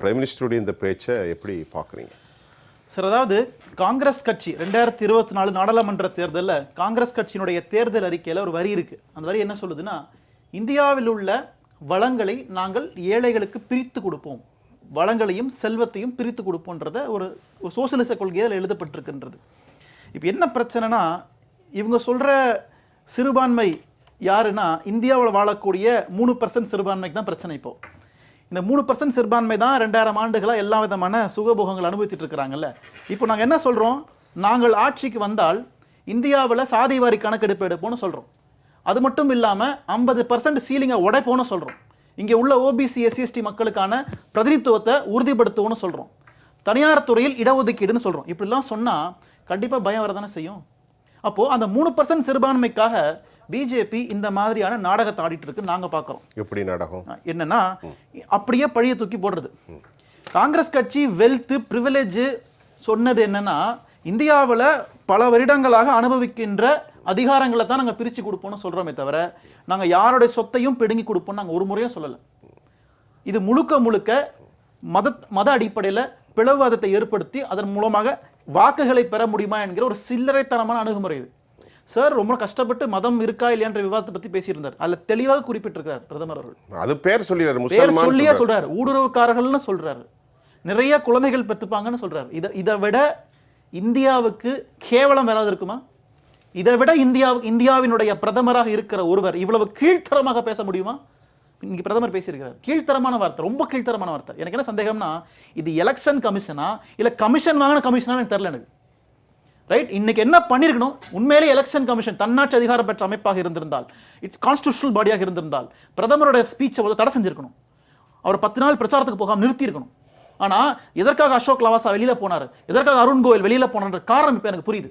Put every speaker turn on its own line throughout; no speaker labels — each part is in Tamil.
பிரைம் மினிஸ்டருடைய இந்த பேச்சை எப்படி பார்க்குறீங்க?
சார் அதாவது காங்கிரஸ் கட்சி ரெண்டாயிரத்தி இருபத்தி நாலு நாடாளுமன்ற தேர்தலில் காங்கிரஸ் கட்சியினுடைய தேர்தல் அறிக்கையில் ஒரு வரி இருக்குது அந்த வரி என்ன சொல்லுதுன்னா இந்தியாவில் உள்ள வளங்களை நாங்கள் ஏழைகளுக்கு பிரித்து கொடுப்போம். வளங்களையும் செல்வத்தையும் பிரித்து கொடுப்போன்றத ஒரு சோசியலிச கொள்கையில் எழுதப்பட்டிருக்கின்றது. இப்போ என்ன பிரச்சனைனா இவங்க சொல்கிற சிறுபான்மை யாருன்னா இந்தியாவில் வாழக்கூடிய மூணு பர்சன்ட் சிறுபான்மைக்கு தான் பிரச்சனை இப்போது இந்த மூணு பர்சன்ட் சிறுபான்மை தான் ரெண்டாயிரம் ஆண்டுகளாக எல்லா விதமான சுகபோகங்கள் அனுபவித்துட்டு இருக்கிறாங்கல்ல. இப்போ நாங்கள் என்ன சொல்கிறோம் நாங்கள் ஆட்சிக்கு வந்தால் இந்தியாவில் சாதி வாரி கணக்கெடுப்பு எடுப்போம்னு சொல்கிறோம் அது மட்டும் இல்லாமல் ஐம்பது பர்சன்ட் சீலிங்கை உடைப்போம்னு சொல்கிறோம் இங்கே உள்ள ஓபிசி எஸ்சிஎஸ்டி மக்களுக்கான பிரதிநிதித்துவத்தை உறுதிப்படுத்துவோம்னு சொல்கிறோம் தனியார் துறையில் இடஒதுக்கீடுன்னு சொல்கிறோம் இப்படிலாம் சொன்னால் கண்டிப்பாக பயம் வரதானே செய்யும்? அப்போது அந்த மூணு பர்சன்ட் சிறுபான்மைக்காக பிஜேபி இந்த மாதிரியான நாடகத்தை ஆடிட்டு இருக்கு நாங்கள் பார்க்குறோம்
எப்படி நாடகம்?
என்னன்னா அப்படியே பழிய தூக்கி போடுறது. காங்கிரஸ் கட்சி வெல்த் ப்ரிவிலேஜ் சொன்னது என்னன்னா இந்தியாவில் பல வருடங்களாக அனுபவிக்கின்ற அதிகாரங்களை தான் நாங்கள் பிரித்து கொடுப்போம்னு சொல்கிறோமே தவிர நாங்கள் யாருடைய சொத்தையும் பிடுங்கி கொடுப்போம்னு நாங்கள் ஒரு முறையும் சொல்லலை. இது முழுக்க முழுக்க மத மத அடிப்படையில் பிளவுவாதத்தை ஏற்படுத்தி அதன் மூலமாக வாக்குகளை பெற முடியுமா என்கிற ஒரு சில்லறைத்தனமான அணுகுமுறை இது. சார் ரொம்ப கஷ்டப்பட்டு மதம் இருக்கா இல்லையான்ற விவாதத்தை பற்றி பேசியிருந்தார். அதில் தெளிவாக குறிப்பிட்டிருக்கிறார் பிரதமர் அவர்கள்.
அது பேர் சொல்லிடுறாரு
பேர் சொல்லியே
சொல்றாரு.
சொல்றாரு. ஊடுருவுக்காரர்கள்னு சொல்றாரு. நிறைய குழந்தைகள் பெற்றுப்பாங்கன்னு சொல்றாரு. இதை இதை விட இந்தியாவுக்கு கேவலம் வேறாவது இருக்குமா? இதை விட இந்தியா இந்தியாவினுடைய பிரதமராக இருக்கிற ஒருவர் இவ்வளவு கீழ்த்தரமாக பேச முடியுமா? இங்க பிரதமர் பேசியிருக்கிறார். கீழ்த்தரமான வார்த்தை ரொம்ப கீழ்த்தரமான வார்த்தை. எனக்கு என்ன சந்தேகம்னா இது எலெக்ஷன் கமிஷனா இல்ல கமிஷன் வாங்கின கமிஷனா எனக்கு தெரியல எனக்கு. ரைட் இன்னைக்கு என்ன பண்ணியிருக்கணும் உண்மையிலே எலெக்ஷன் கமிஷன் தன்னாட்சி அதிகாரம் பெற்ற அமைப்பாக இருந்திருந்தால் இட்ஸ் கான்ஸ்டியூஷனல் பாடியாக இருந்திருந்தால் பிரதமரோட ஸ்பீச்சை வந்து தடை செஞ்சிருக்கணும். அவர் பத்து நாள் பிரச்சாரத்துக்கு போகாம நிறுத்தியிருக்கணும். ஆனால் எதற்காக அசோக் லவாசா வெளியில் போனார்? எதற்காக அருண் கோயல் வெளியில் போனான்ற காரணம் இப்போ எனக்கு புரியுது.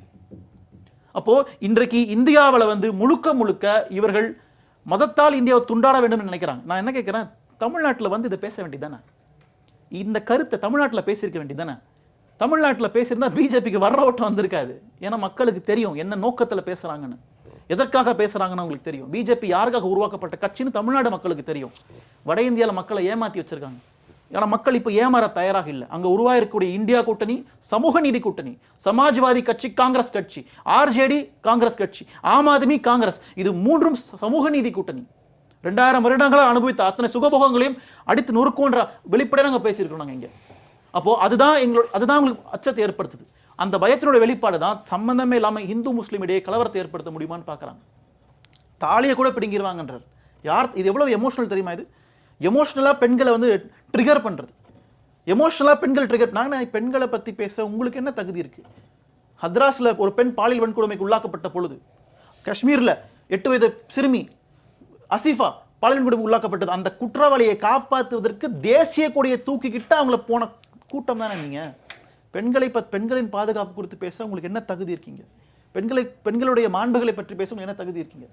அப்போது இன்றைக்கு இந்தியாவில் வந்து முழுக்க முழுக்க இவர்கள் மதத்தால் இந்தியாவை துண்டாட வேண்டும் நினைக்கிறாங்க. நான் என்ன கேட்குறேன்? தமிழ்நாட்டில் வந்து இதை பேச வேண்டியதானே இந்த கருத்தை தமிழ்நாட்டில் பேசியிருக்க வேண்டியதானே தமிழ்நாட்டில் பேசியிருந்தா பிஜேபிக்கு வர்ற ஓட்டம் வந்திருக்காது. ஏன்னா மக்களுக்கு தெரியும் என்ன நோக்கத்தில் பேசுறாங்கன்னு. எதற்காக பேசுறாங்கன்னு அவங்களுக்கு தெரியும். பிஜேபி யாருக்காக உருவாக்கப்பட்ட கட்சின்னு தமிழ்நாடு மக்களுக்கு தெரியும். வட இந்தியாவில் மக்களை ஏமாத்தி வச்சிருக்காங்க. ஏன்னா மக்கள் இப்போ ஏமாற தயாராக இல்லை. அங்க உருவாயிருக்கக்கூடிய இந்தியா கூட்டணி சமூக நீதி கூட்டணி சமாஜ்வாதி கட்சி காங்கிரஸ் கட்சி ஆர்ஜேடி காங்கிரஸ் கட்சி ஆம் ஆத்மி காங்கிரஸ் இது மூன்றும் சமூக நீதி கூட்டணி. ரெண்டாயிரம் வருடங்களாக அனுபவித்த அத்தனை சுகபோகங்களையும் அடித்து நொறுக்குன்ற வெளிப்படையாக நாங்கள் பேசியிருக்கோம் நாங்கள் இங்கே. அப்போது அதுதான் எங்களோட அதுதான் உங்களுக்கு அச்சத்தை ஏற்படுத்துது. அந்த பயத்தினுடைய வெளிப்பாடு தான் சம்பந்தமே இல்லாமல் இந்து முஸ்லீம் இடையே கலவரத்தை ஏற்படுத்த முடியுமான்னு பார்க்குறாங்க. தாலியை கூட பிடுங்கிடுவாங்கன்றார் யார் இது எவ்வளோ எமோஷனல் தெரியுமா இது? எமோஷ்னலாக பெண்களை வந்து ட்ரிகர் பண்ணுறது எமோஷ்னலாக பெண்கள் ட்ரிகர் நாங்கள் பெண்களை பற்றி பேச உங்களுக்கு என்ன தகுதி இருக்குது ஹத்ராஸில் ஒரு பெண் பாலியல் வன்கொடுமைக்கு உள்ளாக்கப்பட்ட பொழுது காஷ்மீரில் எட்டு வயது சிறுமி அசிஃபா பாலியல் வன்கொடுமைக்கு உள்ளாக்கப்பட்டது. அந்த குற்றவாளியை காப்பாற்றுவதற்கு தேசிய கொடியை தூக்கிக்கிட்டு அவங்கள போன கூட்டம் தானே நீங்கள் பெண்களை பத் பெண்களின் பாதுகாப்பு குறித்து பேச உங்களுக்கு என்ன தகுதி இருக்கீங்க? பெண்களை பெண்களுடைய மாண்புகளை பற்றி பேச உங்களுக்கு என்ன தகுதி இருக்கீங்க?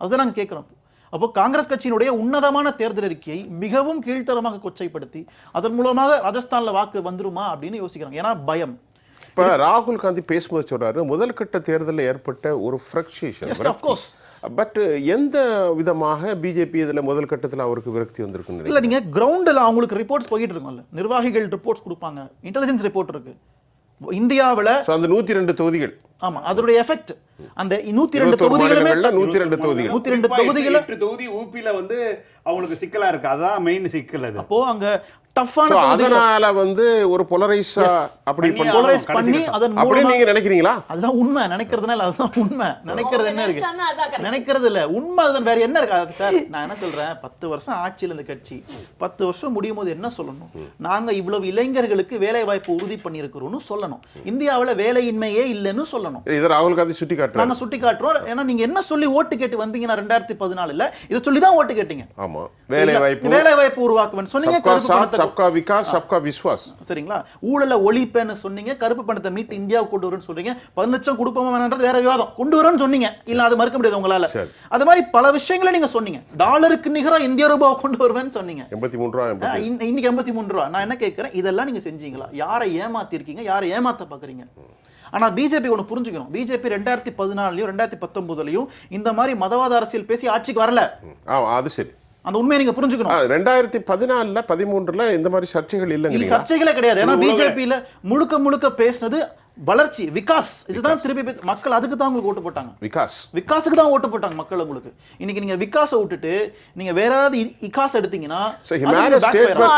அதுதான் நாங்கள் கேட்குறோம். அப்போ காங்கிரஸ் கட்சியினுடைய உன்னதமான தேர்தல் அறிக்கையை மிகவும் கீழ்த்தரமாக கொச்சைப்படுத்தி அதன் மூலமாக ராஜஸ்தான்ல வாக்கு வந்துருமா அப்படின்னு யோசிக்கிறாங்க. ஏன்னா பயம்.
இப்ப ராகுல் காந்தி பேசும்போது சொல்றாரு முதல் கட்ட தேர்தலில் ஏற்பட்ட ஒரு ஃப்ரக்ஷேஷன். பட் எந்த விதமாக பிஜேபி இதுல முதல் கட்டத்துல அவருக்கு விரக்தி வந்திருக்குன்னு
இல்ல நீங்க கிரவுண்டில் அவங்களுக்கு ரிப்போர்ட்ஸ் போயிட்டு இருக்கும்ல. நிர்வாகிகள் ரிப்போர்ட்ஸ் கொடுப்பாங்க. இன்டெலிஜென்ஸ் ரிப்போர்ட் இருக்கு. இந்தியாவுல
அந்த நூத்தி ரெண்டு தொகுதிகள்.
ஆமா அதனுடைய எஃபெக்ட் அந்த நூத்தி ரெண்டு தொகுதிகளுமே
நூத்தி ரெண்டு தொகுதிகள்.
நூத்தி ரெண்டு தொகுதிகளை
தொகுதி ஊபில வந்து அவங்களுக்கு சிக்கலா இருக்கு. அதான் மெயின் சிக்கல் அது.
அப்போ அங்க டஃப்பான
அதனால வந்து ஒரு பொலரைஸா அப்படி
பண்ணி
பண்ண.
அதன்
அப்படி நீங்க நினைக்கிறீங்களா?
அதுதான் உண்மை. நினைக்கிறதுனால அதுதான் உண்மை. நினைக்கிறது என்ன இருக்கு. நினைக்கிறது இல்ல. உண்மை அதுதான். வேற என்ன இருக்கு? அது சார் நான் என்ன சொல்றேன்? பத்து வருஷம் ஆட்சியில் இந்த கட்சி. பத்து வருஷம் முடியும் போது என்ன சொல்லணும்? நாங்க இவ்வளவு இளைஞர்களுக்கு வேலை வாய்ப்பு உறுதி பண்ணியிருக்கிறோம்னு சொல்லணும். இந்தியாவுல வேலையின்மையே இல்லைன்னு சொல்லணும்.
இதை ராகுல் காந்தி சுட்டி காட்டுறாரு
நாங்க சுட்டி காட்டுறோம் ஏன்னா நீங்க என்ன சொல்லி ஓட்டு கேட்டு வந்தீங்கன்னா ரெண்டாயிரத்தி பதினாலுல இதை சொல்லி தான் ஓட்டு கேட்டீங்க.
ஆமா. வேலை வாய்ப்பு
வேலை வாய்ப்பு உருவாக்குவேன் சொன்னீங்க
சப்கா விகாஸ் சப்கா விஸ்வாஸ்.
சரிங்களா? ஊழல ஒழிப்பேன்னு சொன்னீங்க கருப்பு பணத்தை மீட்டு இந்தியாவுக்கு கொண்டு வரேன்னு சொல்றீங்க. பதினஞ்சு லட்சம் கொடுப்போமா வேணான்றது வேற விவாதம். கொண்டு வரேன்னு சொன்னீங்க. இல்ல அது மறுக்க முடியாது உங்களால. அது மாதிரி பல விஷயங்களை நீங்க சொன்னீங்க. டாலருக்கு நிகரா இந்திய ரூபாவை கொண்டு வருவேன்னு சொன்னீங்க.
எண்பத்தி மூணு ரூபா
இன்னைக்கு எண்பத்தி மூணு ரூபா. நான் என்ன கேட்கிறேன்? இதெல்லாம் நீங்க செஞ்சீங்களா? யாரை ஏமாத்திருக்கீங்க? யாரை ஏமாத்த பாக்குறீங்க? ஆனா பிஜேபி ஒன்று புரிஞ்சுக்கணும். பிஜேபி ரெண்டாயிரத்தி பதினாலுலயும் ரெண்டாயிரத்தி பத்தொன்பதுலயும் இந்த மாதிரி மதவாத அரசியல் பேசி ஆட்சிக்கு வரல.
அது சரி.
அந்த உண்மையை நீங்க புரிஞ்சுக்கணும்.
ரெண்டாயிரத்தி பதினாலுல பதிமூன்றுல இந்த மாதிரி சர்ச்சைகள்
இல்ல
இல்லைங்க
சர்ச்சைகளே கிடையாது. ஏன்னா பிஜேபியில முழுக்க முழுக்க பேசினது வளர்ச்சி விகாஸ். இதுதான் திருப்பி மக்கள் அதுக்கு தான் உங்களுக்கு ஓட்டு போட்டாங்க.
விகாஸ்.
விகாஸுக்கு தான் ஓட்டு போட்டாங்க மக்கள் உங்களுக்கு. இன்னைக்கு நீங்க விகாஸை விட்டுட்டு நீங்க வேற ஏதாவது இகாஸ் எடுத்தீங்கன்னா.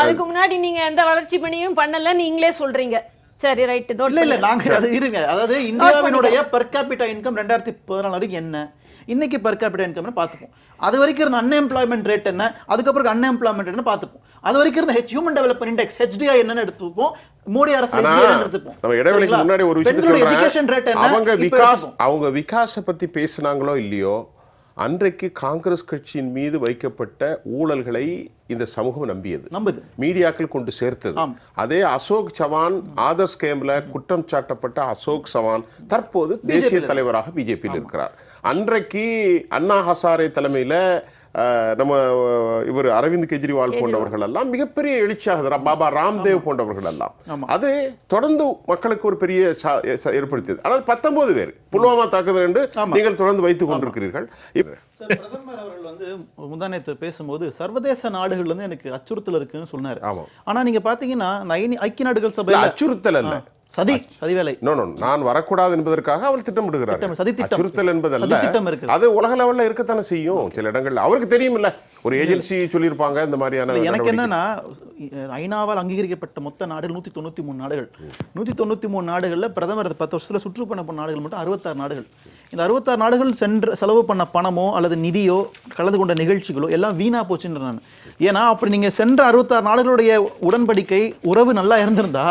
அதுக்கு முன்னாடி நீங்க எந்த வளர்ச்சி பணியும் பண்ணல நீங்களே சொல்றீங்க. சரி ரைட்
இல்ல இல்ல நாங்க அது இருங்க. அதாவது இந்தியாவினுடைய பெர் கேபிட்டா இன்கம் ரெண்டாயிரத்தி பதினாலு வரைக்கும் என்ன? இன்னைக்கு பெர் கேபிட்டா இன்கம் பார்த்துப்போம். அது வரைக்கும் இருந்த அன்எம்ப்ளாய்மெண்ட் ரேட் என்ன? அதுக்கப்புறம் அன்எம்ப்ளாய்மெண்ட் ரேட்னு பார்த்துப்போம். அது வரைக்கும் இருந்த H human development index HDI என்னன்னு எடுத்துப்போம். மோடி அரசு எடுத்துப்போம்.
நம்ம இடைவெளிக்கு? முன்னாடி ஒரு விஷயத்தை
rate
சொல்றேன்.
என்ன?
அவங்க விகாஸ். அவங்க விகாஸை பத்தி பேசுனாங்களோ இல்லையோ அன்றைக்கு காங்கிரஸ் கட்சியின் மீது வைக்கப்பட்ட ஊழல்களை இந்த சமூகம் நம்பியது.
நம்புது.
மீடியாக்கள் கொண்டு சேர்த்தது. அதே அசோக் சவான் ஆதர்ஸ் கேம்ல குற்றம் சாட்டப்பட்ட அசோக் சவான் தற்போது தேசிய தலைவராக பிஜேபியில் இருக்கிறார். அன்றைக்கு அண்ணா ஹசாரே தலைமையில நம்ம இவர் அரவிந்த் கெஜ்ரிவால் போன்றவர்கள் எல்லாம் மிகப்பெரிய எழுச்சியாக. பாபா ராம்தேவ் போன்றவர்கள் எல்லாம் அது தொடர்ந்து மக்களுக்கு ஒரு பெரிய ஏற்படுத்தியது. ஆனால் பத்தொன்பது பேர் புல்வாமா தாக்குதல் என்று நீங்கள் தொடர்ந்து வைத்துக் கொண்டிருக்கிறீர்கள்.
பிரதமர் அவர்கள் வந்து முந்தானேத்து பேசும்போது சர்வதேச நாடுகள்ல இருந்து எனக்கு அச்சுறுத்தல் இருக்குன்னு சொன்னாரு.
ஆமாம்.
ஆனா நீங்க பாத்தீங்கன்னா இந்த ஐநி- ஐக்கிய நாடுகள் சபையில
அச்சுறுத்தல் அல்ல.
சதி சதி வேலை.
நோ நோ நான் வரக்கூடாது என்பதற்காக அவர் திட்டமிடுகிறார்
திட்டம், சதித்திட்டம்.
அச்சுறுத்தல் என்பதல்ல. அது உலக லெவல்ல இருக்கத்தானே செய்யும். சில இடங்கள்ல அவருக்கு தெரியுமில்ல ஒரு ஏஜென்சி சொல்லியிருப்பாங்க இந்த மாதிரியான
எனக்கு. என்னன்னா ஐநாவால் அங்கீகரிக்கப்பட்ட மொத்த நாடுகள் நூத்தி தொண்ணூத்தி மூணு நாடுகள். நூத்தி தொண்ணூத்தி மூணு நாடுகள்ல பிரதமர் பத்து வருஷத்துல சுற்றுப்பயணம் பண்ண நாடுகள் மட்டும் அறுபத்தாறு நாடுகள். இந்த அறுபத்தாறு நாடுகள் சென்று செலவு பண்ண பணமோ அல்லது நிதியோ கலந்து கொண்ட நிகழ்ச்சிகளோ எல்லாம் வீணாக போச்சுன்ற நான். ஏன்னா அப்படி நீங்கள் சென்ற அறுபத்தாறு நாடுகளுடைய உடன்படிக்கை உறவு நல்லா இருந்திருந்தா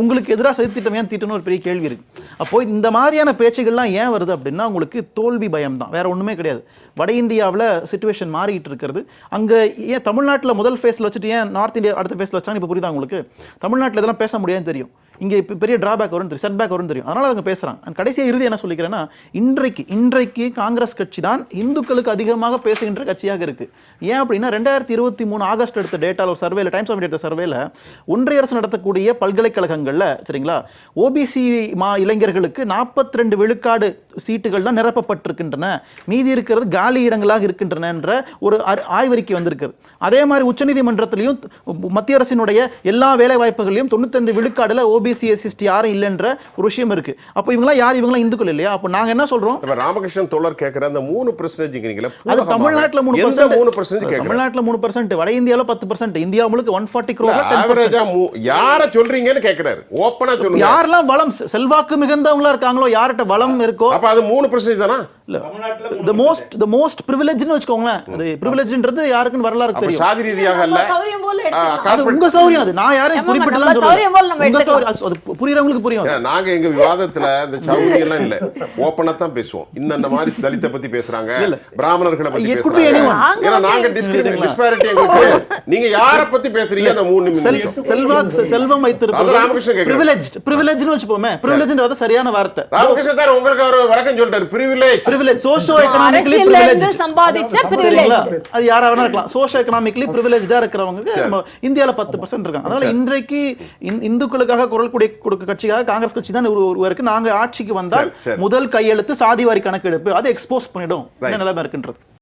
உங்களுக்கு எதிராக சதித்திட்டம் ஏன் தீட்டணும் ஒரு பெரிய கேள்வி இருக்குது அப்போ இந்த மாதிரியான பேச்சுகள்லாம் ஏன் வருது அப்படின்னா உங்களுக்கு தோல்வி பயம் தான் வேறு ஒன்றுமே கிடையாது. வட இந்தியாவில் சுச்சுவேஷன் மாறிக்கிட்டு இருக்கிறது. அங்கே ஏன் தமிழ்நாட்டில் முதல் ஃபேஸில் வச்சுட்டு ஏன் நார்த் இந்தியா அடுத்த ஃபேஸில் வச்சாங்க இப்போ புரியுதா உங்களுக்கு? தமிழ்நாட்டில் இதெல்லாம் பேச முடியாதுன்னு தெரியும். இங்கே இப்போ பெரிய டிராபேக் வரும் தெரியும் செட்பேக் வரும் தெரியும். அதனால் அவங்க பேசுகிறாங்க அண்ட் கடைசியாக இறுதி என்ன சொல்லிக்கிறேன்னா இன்றைக்கு இன்றைக்கு காங்கிரஸ் கட்சி தான் இந்துக்களுக்கு அதிகமாக பேசுகின்ற கட்சியாக இருக்கு. ஏன் அப்படின்னா ரெண்டாயிரத்தி இருபத்தி மூணு ஆகஸ்ட் எடுத்த டேட்டாவில் ஒரு சர்வேல டைம்ஸ் ஆஃப் எடுத்த சர்வேல ஒன்றிய அரசு நடத்தக்கூடிய பல்கலைக்கழகங்களில் சரிங்களா ஓபிசி மா இளைஞர்களுக்கு நாற்பத்தி ரெண்டு விழுக்காடு சீட்டுகள்லாம் நிரப்பப்பட்டிருக்கின்றன. மீதி இருக்கிறது காலி இடங்களாக இருக்கின்றன என்ற ஒரு ஆய்வறிக்கை வந்திருக்குது அதே மாதிரி உச்சநீதிமன்றத்திலையும் மத்திய அரசினுடைய எல்லா வேலை வாய்ப்புகளையும் விழுக்காடில் விழுக்காடுல ஓபிசி எஸ்சிஸ்டி யாரும் இல்லைன்ற ஒரு விஷயம் இருக்கு. அப்போ இவங்களாம் யார்? இவங்களாம் இந்துக்கள் இல்லையா? அப்போ நாங்க என்ன சொல்றோம்?
இப்ப ராமகிருஷ்ணன் தோழர் கேட்கிற அந்த மூணு பெர்சன்டேஜ்ங்கிறீங்களா
அது தமிழ்நாட்டுல மூணு percent.
மூணு கேட்கிறேன்
தமிழ்நாட்டுல மூணு பர்சன்ட் வட இந்தியாவில் பத்து பர்சன்ட் இந்தியா முழுக்க ஒன் ஃபார்ட்டி க்ரோர்
ஆவரேஜா யார சொல்றீங்கன்னு கேட்கிறாரு ஓப்பனா சொல்லுங்க.
யாரெல்லாம் வளம் செல்வாக்கு மிகுந்தவங்களா இருக்காங்களோ யார்கிட்ட வளம் இருக்கோ
அப்ப அது மூணு பெர்சன்டேஜ் தானா?
தமிழ்நாட்டுல
த மோஸ்ட் த மோஸ்ட் ப்ரிவிலேஜ்னு வச்சுக்கோங்களேன். அது ப்ரிவிலேஜ்ன்றது யாருக்குன்னு வரலாறு தெரியும்.
சாதி ரீதியாக.
அது உங்க சௌரியம் அது. நான் யாரையும் குறிப்பிட்டலாம் சொல்றேன் உங்க. சௌரியம் அது- புரியறவங்களுக்கு புரியும்.
நாங்க எங்க விவாதத்துல இந்த சௌரி எல்லாம் இல்ல. ஓப்பனா தான் பேசுவோம். இன்ன மாதிரி தலித்தை பத்தி பேசுறாங்க? பிராமணர்களை பத்தி பேசுறாங்க. ஏன்னா நாங்க டிஸ்பாரிட்டி எங்களுக்கு. நீங்க யார பத்தி பேசுறீங்க? அந்த மூணு நிமிஷம்.
செல்வாக் செல்வம்
அது ராமகிருஷ்ணன்.
வைத்திருப்பது ப்ரிவிலேஜ்னு வச்சுப்போமே. ப்ரிவிலேஜ்ன்றது சரியான வார்த்தை.
ராமகிருஷ்ணன் சார் உங்களுக்கு அவர் விளக்கம் சொல்லிட்டாரு. Privilege
privilege socio economically privilege
சம்பாதிச்ச privilege.
அது யாரா வேணா இருக்கலாம். சோஷியோ எக்கனாமிக்கலி ப்ரிவிலேஜா இருக்கிறவங்க நம்ம இந்தியால பத்து பர்சன்ட் இருக்காங்க. அதனால இன்றைக்கு இந்- இந்துக்களுக்காக குரல் கொடை கொடுக்க கட்சிக்காக காங்கிரஸ் கட்சி தான் ஒரு ஒருவருக்கு நாங்க ஆட்சிக்கு வந்தால். முதல் கையெழுத்து சாதிவாரி கணக்கெடுப்பு. அதை எக்ஸ்போஸ் பண்ணிடும். என்ன நிலைமை இருக்குன்றது.